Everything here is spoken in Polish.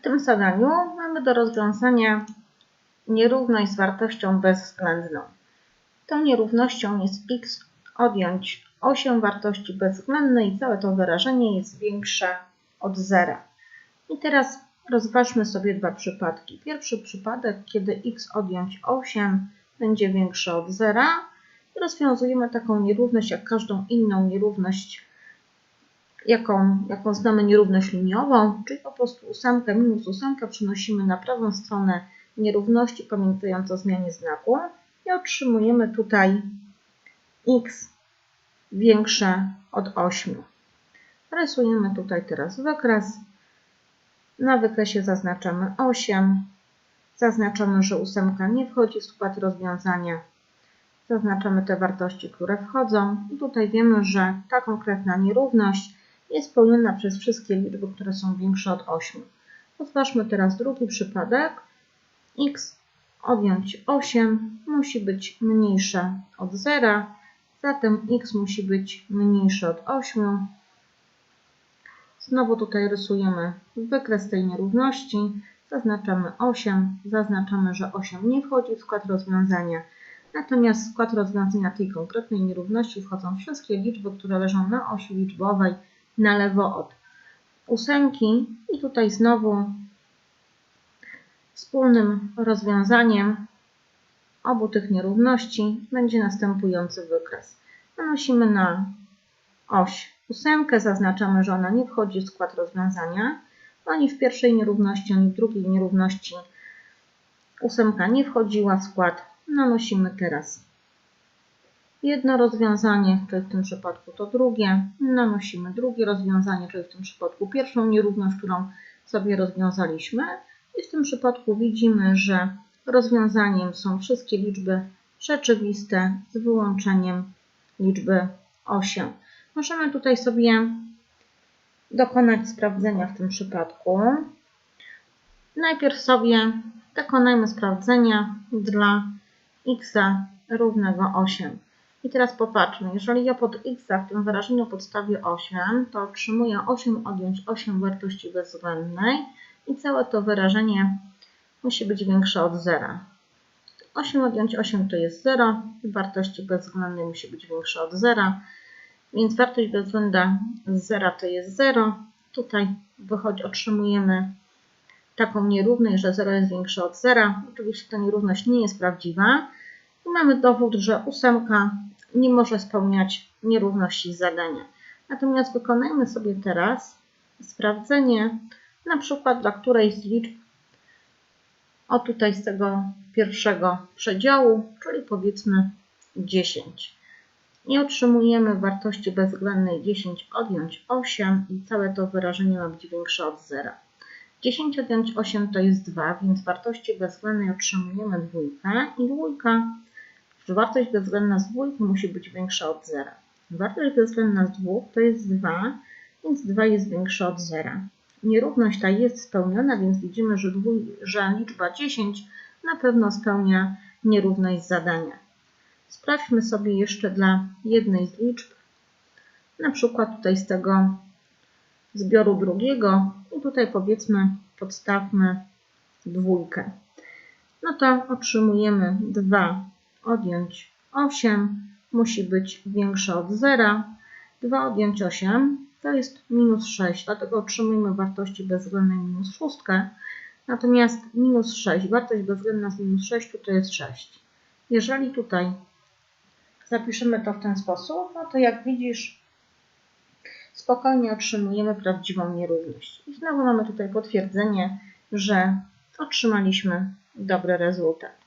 W tym zadaniu mamy do rozwiązania nierówność z wartością bezwzględną. Tą nierównością jest x odjąć 8 wartości bezwzględnej i całe to wyrażenie jest większe od zera. I teraz rozważmy sobie dwa przypadki. Pierwszy przypadek, kiedy x odjąć 8 będzie większe od zera. Rozwiązujemy taką nierówność jak każdą inną nierówność jaką, jaką znamy nierówność liniową, czyli po prostu ósemkę minus ósemkę przenosimy na prawą stronę nierówności, pamiętając o zmianie znaku i otrzymujemy tutaj x większe od 8. Rysujemy tutaj teraz wykres. Na wykresie zaznaczamy 8. Zaznaczamy, że ósemka nie wchodzi w skład rozwiązania. Zaznaczamy te wartości, które wchodzą. I tutaj wiemy, że ta konkretna nierówność jest pełniona przez wszystkie liczby, które są większe od 8. Rozważmy teraz drugi przypadek. x odjąć 8 musi być mniejsze od 0, zatem x musi być mniejsze od 8. Znowu tutaj rysujemy wykres tej nierówności. Zaznaczamy 8, zaznaczamy, że 8 nie wchodzi w skład rozwiązania. Natomiast w skład rozwiązania tej konkretnej nierówności wchodzą wszystkie liczby, które leżą na osi liczbowej na lewo od ósemki i tutaj znowu wspólnym rozwiązaniem obu tych nierówności będzie następujący wykres. Nanosimy na oś ósemkę, zaznaczamy, że ona nie wchodzi w skład rozwiązania, ani w pierwszej nierówności, ani w drugiej nierówności ósemka nie wchodziła w skład. Nanosimy teraz jedno rozwiązanie, czyli w tym przypadku to drugie. Nanosimy drugie rozwiązanie, czyli w tym przypadku pierwszą nierówność, którą sobie rozwiązaliśmy. I w tym przypadku widzimy, że rozwiązaniem są wszystkie liczby rzeczywiste z wyłączeniem liczby 8. Możemy tutaj sobie dokonać sprawdzenia w tym przypadku. Najpierw sobie dokonajmy sprawdzenia dla x równego 8. I teraz popatrzmy, jeżeli ja pod x w tym wyrażeniu podstawię 8, to otrzymuję 8 odjąć 8 wartości bezwzględnej i całe to wyrażenie musi być większe od 0. 8 odjąć 8 to jest 0 i wartości bezwzględnej musi być większa od 0, więc wartość bezwzględna z 0 to jest 0. Tutaj wychodzi, otrzymujemy taką nierówność, że 0 jest większe od 0. Oczywiście ta nierówność nie jest prawdziwa. Mamy dowód, że ósemka nie może spełniać nierówności zadania. Natomiast wykonajmy sobie teraz sprawdzenie, na przykład dla którejś z liczb, o tutaj z tego pierwszego przedziału, czyli powiedzmy 10. I otrzymujemy wartości bezwzględnej 10 odjąć 8 i całe to wyrażenie ma być większe od 0. 10 odjąć 8 to jest 2, więc wartości bezwzględnej otrzymujemy dwójkę i dwójka że wartość bezwzględna z dwójki musi być większa od zera. Wartość bezwzględna z dwóch to jest 2, więc 2 jest większe od zera. Nierówność ta jest spełniona, więc widzimy, że, dwój, że liczba 10 na pewno spełnia nierówność zadania. Sprawdźmy sobie jeszcze dla jednej z liczb, na przykład tutaj z tego zbioru drugiego i tutaj powiedzmy podstawmy dwójkę. No to otrzymujemy 2 odjąć 8 musi być większe od 0. 2 odjąć 8 to jest minus 6, dlatego otrzymujemy wartości bezwzględnej minus 6. Natomiast minus 6, wartość bezwzględna z minus 6 to jest 6. Jeżeli tutaj zapiszemy to w ten sposób, no to jak widzisz, spokojnie otrzymujemy prawdziwą nierówność. I znowu mamy tutaj potwierdzenie, że otrzymaliśmy dobry rezultat.